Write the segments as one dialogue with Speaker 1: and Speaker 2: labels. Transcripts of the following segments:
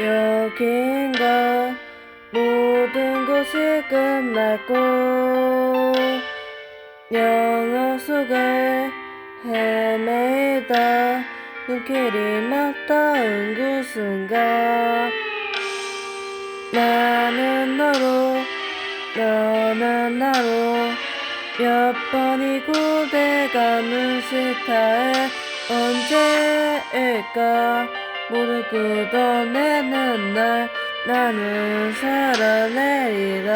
Speaker 1: 여긴가 모든 것이 끝났고 영화 속에 헤매다. 눈길이 맞닿은 그 순간 나는 너로 너는 나로 몇 번이고 내가 눈시타에 언제일까 모두 굳어내는 날 나는 살아내리라.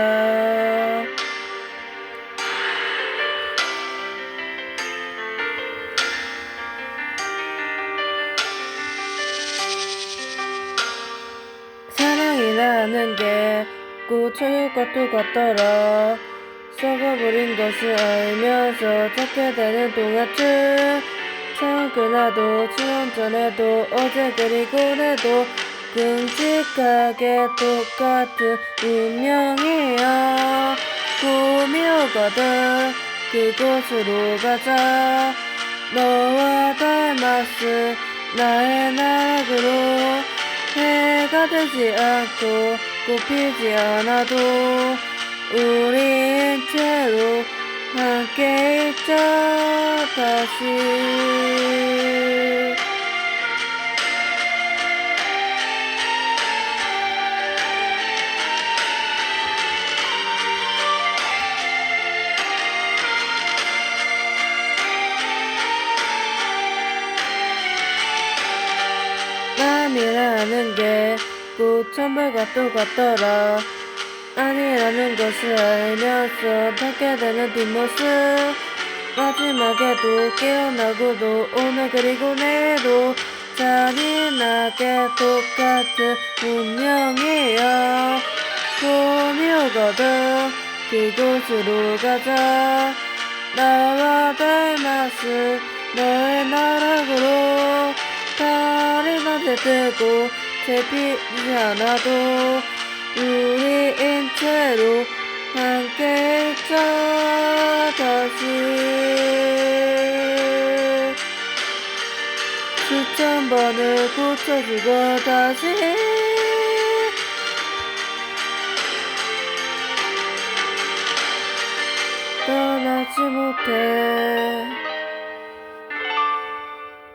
Speaker 1: 사랑이라는 게 꽃초육과 똑같더라. 썩어버린 것을 알면서 찾게 되는 동화줄 처음 그나도 추원 전에도 어제 그리고 내도 끔찍하게 똑같은 운명이야. 꿈이 오거든 그곳으로 가자. 너와 닮았을 나의 나락으로 해가 되지 않고 꽃피지 않아도 우리 인체로 있자 다시. 남이라는 게 꽃천벌과 똑같더라 아니라는 것을 알면서 찾게 되는 뒷모습. 마지막에도 깨어나고도 오늘 그리고 내일도 잔인하게 똑같은 운명이야. 오거든 그곳으로 가자. 나와 닮았을 너의 나락으로. 달이 낮에 뜨고 잡히지 않아도 우리 인체로 함께 다시. 수천 번을 고쳐주고 다시. 떠나지 못해.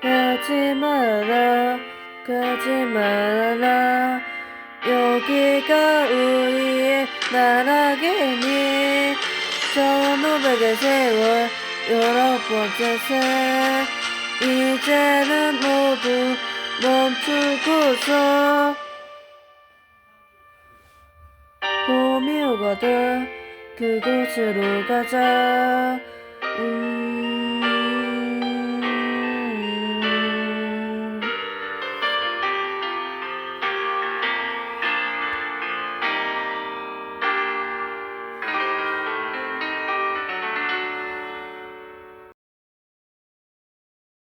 Speaker 1: 가지 마라 가지 마라 여기가 우리의 나라겠니 천오백의 세월 열아홉 번째 새. 이제는 모두 멈추고서 봄이 오거든 그곳으로 가자. 음